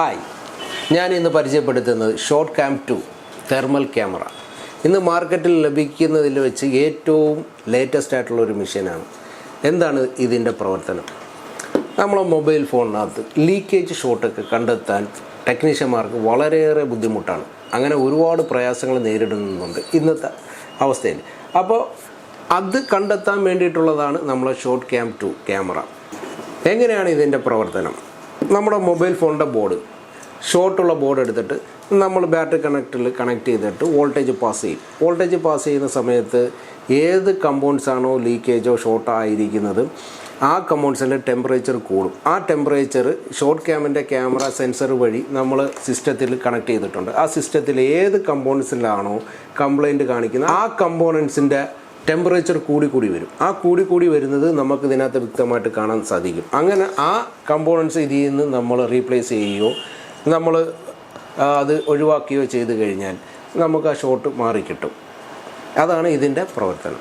Hi. ഞാൻ ഇന്ന് പരിചയപ്പെടുത്തുന്നത് short cam two thermal camera. ഇന്ന് മാർക്കറ്റിൽ ലഭിക്കുന്നതിൽ വെച്ച് ഏറ്റവും ലേറ്റസ്റ്റ് ആയിട്ടുള്ള ഒരു മെഷീനാണ് എന്താണ് ഇതിന്റെ പ്രവർത്തനം? നമ്മളെ മൊബൈൽ ഫോണിനകത്ത് ലീക്കേജ് ഷോട്ടൊക്കെ കണ്ടെത്താൻ ടെക്നീഷ്യന്മാർക്ക് വളരെയേറെ ബുദ്ധിമുട്ടാണ്. അങ്ങനെ ഒരുപാട് പ്രയാസങ്ങൾ നേരിടുന്നുണ്ട് ഇന്നത്തെ അവസ്ഥയിൽ. അപ്പോൾ അത് കണ്ടെത്താൻ വേണ്ടിയിട്ടുള്ളതാണ് നമ്മളെ ഷോർട്ട് ക്യാം ടു ക്യാമറ. എങ്ങനെയാണ് ഇതിന്റെ പ്രവർത്തനം? നമ്മുടെ മൊബൈൽ ഫോണിന്റെ ബോർഡ് ഷോർട്ടുള്ള ബോർഡ് എടുത്തിട്ട് നമ്മൾ ബാറ്ററി കണക്റ്റിൽ കണക്ട് ചെയ്തിട്ട് വോൾട്ടേജ് പാസ് ചെയ്യും. വോൾട്ടേജ് പാസ് ചെയ്യുന്ന സമയത്ത് ഏത് കമ്പൗണ്ട്സ് ആണോ ലീക്കേജോ ഷോർട്ടോ ആയിരിക്കുന്നത് ആ കമ്പൗണ്ട്സിന്റെ ടെമ്പറേച്ചർ കൂടും. ആ ടെമ്പറേച്ചർ ഷോർട്ട് ക്യാമിന്റെ ക്യാമറ സെൻസർ വഴി നമ്മൾ സിസ്റ്റത്തിൽ കണക്ട് ചെയ്തിട്ടുണ്ട്. ആ സിസ്റ്റത്തിൽ ഏത് കമ്പോണൻസിലാണോ കംപ്ലൈന്റ് കാണിക്കുന്നത് ആ കമ്പോണൻസിന്റെ ടെമ്പറേച്ചർ കൂടി കൂടി വരും. ആ കൂടി കൂടി വരുന്നത് നമുക്ക് ഇതിനകത്ത് വ്യക്തമായിട്ട് കാണാൻ സാധിക്കും. അങ്ങനെ ആ കമ്പോണൻസ് ഇതിൽ നിന്ന് നമ്മൾ റീപ്ലേസ് ചെയ്യുകയോ നമ്മൾ അത് ഒഴിവാക്കുകയോ ചെയ്തു കഴിഞ്ഞാൽ നമുക്ക് ആ ഷോട്ട് മാറിക്കിട്ടും അതാണ് ഇതിന്റെ പ്രവർത്തനം.